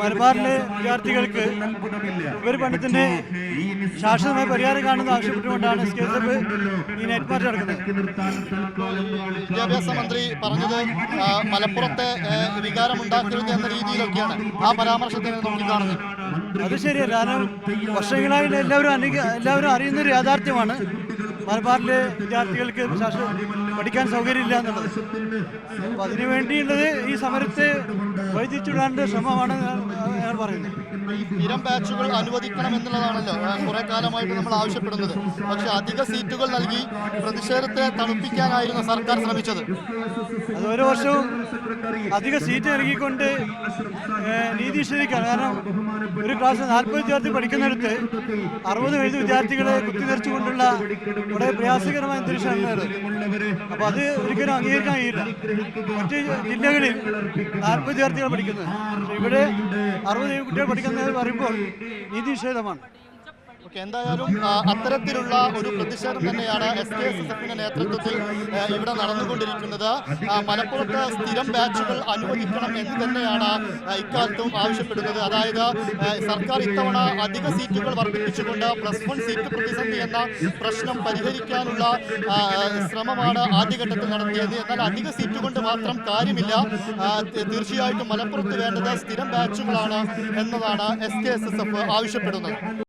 മലബാറിലെ വിദ്യാർത്ഥികൾക്ക് ഉപരിപഠനത്തിന് ശാശ്വതമായ പരിഹാരം കാണുന്ന ആവശ്യപ്പെട്ടുകൊണ്ടാണ് എസ് കെ എസ് എഫ് ഈ നൈറ്റ് മാർച്ച് നടക്കുന്നത്. വിദ്യാഭ്യാസ മന്ത്രി പറഞ്ഞത് മലപ്പുറത്തെ വികാരമുണ്ടാക്കരുത് എന്ന രീതിയിലൊക്കെയാണ്. ആ പരാമർശത്തിന് നോക്കിക്കാണുന്നത് അത് ശരിയല്ല. കാരണം വർഷങ്ങളായിട്ട് എല്ലാവരും എല്ലാവരും അറിയുന്ന ഒരു യാഥാർത്ഥ്യമാണ്. മലബാറിലെ വിദ്യാർത്ഥികൾക്ക് ശാസ്ത്രം പഠിക്കാൻ സൗകര്യമില്ല എന്നുള്ളത്. അപ്പോൾ അതിനു വേണ്ടിയുള്ളത് ഈ സമരത്തെ വൈദ്യുതിച്ചുവിടാനുള്ള ശ്രമമാണ് ഞാൻ- ഞങ്ങൾ പറയുന്നത്. സ്ഥിരം ബാച്ചുകൾ അനുവദിക്കണം എന്നുള്ളതാണല്ലോ കുറെ കാലമായിട്ട് നമ്മൾ ആവശ്യപ്പെടുന്നത്. പക്ഷെ അധിക സീറ്റുകൾ നൽകി പ്രതിഷേധത്തെ തണുപ്പിക്കാനായിരുന്നു സർക്കാർ ശ്രമിച്ചത്. അത് ഓരോ വർഷവും അധിക സീറ്റ് നൽകിക്കൊണ്ട് ഏഹ്, നീതി നിഷേധിക്കുകയാണ് കാരണം ഒരു ക്ലാസ് നാൽപ്പത് വിദ്യാർത്ഥി പഠിക്കുന്നിടത്ത് അറുപത് വയസ്സ് വിദ്യാർത്ഥികളെ കുത്തിതെറിച്ചുകൊണ്ടുള്ള വളരെ പ്രയാസകരമായ അന്തരീക്ഷമാണ് അപ്പോൾ അത് ഒരിക്കലും അംഗീകരിക്കാൻ കഴിയില്ല മറ്റ് ജില്ലകളിൽ നാൽപ്പത് വിദ്യാർത്ഥികൾ പഠിക്കുന്നത് ഇവിടെ അറുപത് കുട്ടികൾ പഠിക്കുന്നത് പറയുമ്പോൾ നീതി നിഷേധമാണ്. എന്തായാലും അത്തരത്തിലുള്ള ഒരു പ്രതിഷേധം തന്നെയാണ് എസ് കെ എസ് എസ് എഫിന്റെ നേതൃത്വത്തിൽ ഇവിടെ നടന്നുകൊണ്ടിരിക്കുന്നത്. മലപ്പുറത്ത് സ്ഥിരം ബാച്ചുകൾ അനുവദിക്കണം എന്ന് തന്നെയാണ് ഇക്കാലത്തും ആവശ്യപ്പെടുന്നത്. അതായത് സർക്കാർ ഇത്തവണ അധിക സീറ്റുകൾ വർദ്ധിപ്പിച്ചുകൊണ്ട് പ്ലസ് വൺ സീറ്റ് പ്രതിസന്ധി എന്ന പ്രശ്നം പരിഹരിക്കാനുള്ള ശ്രമമാണ് ആദ്യഘട്ടത്തിൽ നടത്തിയത്. എന്നാൽ അധിക സീറ്റ് കൊണ്ട് മാത്രം കാര്യമില്ല. തീർച്ചയായിട്ടും മലപ്പുറത്ത് വേണ്ടത് സ്ഥിരം ബാച്ചുകളാണ് എന്നതാണ് S K S S F ആവശ്യപ്പെടുന്നത്.